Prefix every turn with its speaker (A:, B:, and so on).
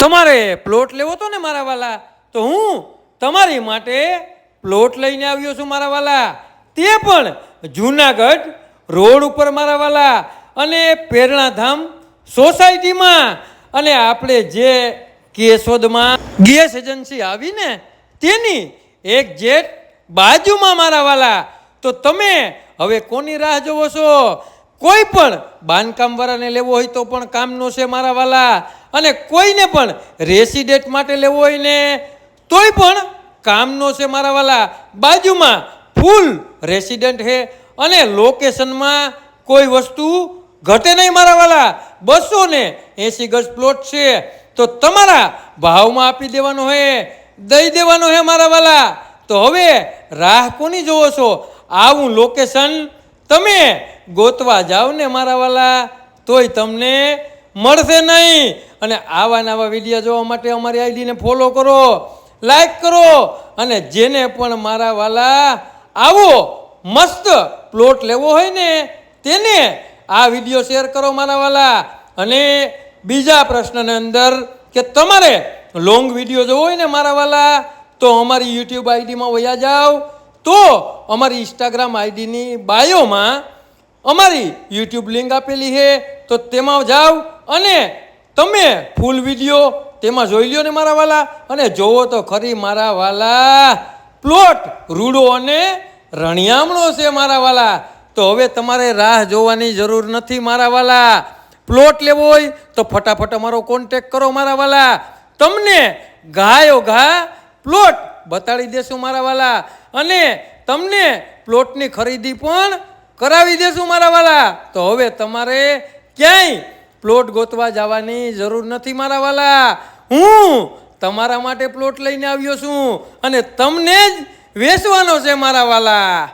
A: તમારે પ્લોટ લેવો હતો ને મારા વાલા. તો હું તમારી માટે પ્લોટ લઈને આવ્યો છું મારા વાલા. તે પણ જૂનાગઢ રોડ ઉપર મારા વાલા અને પેરણાધામ સોસાયટીમાં. અને આપણે જે કેશોદમાં ગેસ એજન્સી આવીને તેની એક જેટ બાજુમાં મારા વાલા. તો તમે હવે કોની રાહ જોવો છો? કોઈ પણ બાંધકામવાળાને લેવો હોય તો પણ કામનો છે મારા વાલા. અને કોઈને પણ રેસિડેન્ટ માટે લેવો હોય ને, તોય પણ કામનો છે મારા વાલા. બાજુમાં ફૂલ રેસિડેન્ટ છે અને લોકેશનમાં કોઈ વસ્તુ ઘટે નહીં મારા વાલા. બસો ને એંસી ગજ પ્લોટ છે. તો તમારા ભાવમાં આપી દેવાનો હે, દઈ દેવાનો હે મારા વાલા. તો હવે રાહ કોની જોવો છો? આવું લોકેશન તમે ગોતવા જાઓ ને મારા વાલા, તોય તમને મળશે નહીં. અને આવા નવા વીડિયો જોવા માટે અમારી આઈડીને ફોલો કરો લાઈક કરો, અને જેને પણ મારા વાલા આવો મસ્ત પ્લોટ લેવો હોય ને, તેને આ વીડિયો શેર કરો મારા વાલા. અને બીજા પ્રશ્નની અંદર કે તમારે લોંગ વીડિયો જોવો હોય ને મારા વાલા, તો અમારી યુટ્યુબ આઈડીમાં વયા જાઓ. તો અમારી ઇન્સ્ટાગ્રામ આઈડીની બાયોમાં અમારી યુટ્યુબ લિંક આપેલી છે. તો તેમાં જાઓ અને તમે ફૂલ વીડિયો તેમાં જોઈ લ્યો ને મારા વાલા. અને જોવો તો ખરી મારા વાલા. પ્લોટ રૂડો અને રણિયામણો છે મારા વાલા. તો હવે તમારે રાહ જોવાની જરૂર નથી મારા વાલા. પ્લોટ લેવો હોય તો ફટાફટ અમારો કોન્ટેક કરો મારા વાલા. તમને ગાયો ઘા પ્લોટ બતાડી દેશું મારા વાલા. અને તમને પ્લોટની ખરીદી પણ કરાવી દેશું મારા વાલા. તો હવે તમારે ક્યાંય પ્લોટ ગોતવા જવાની જરૂર નથી મારા વાલા. હું તમારા માટે પ્લોટ લઈને આવ્યો છું અને તમને જ વેચવાનો છે મારા વાલા.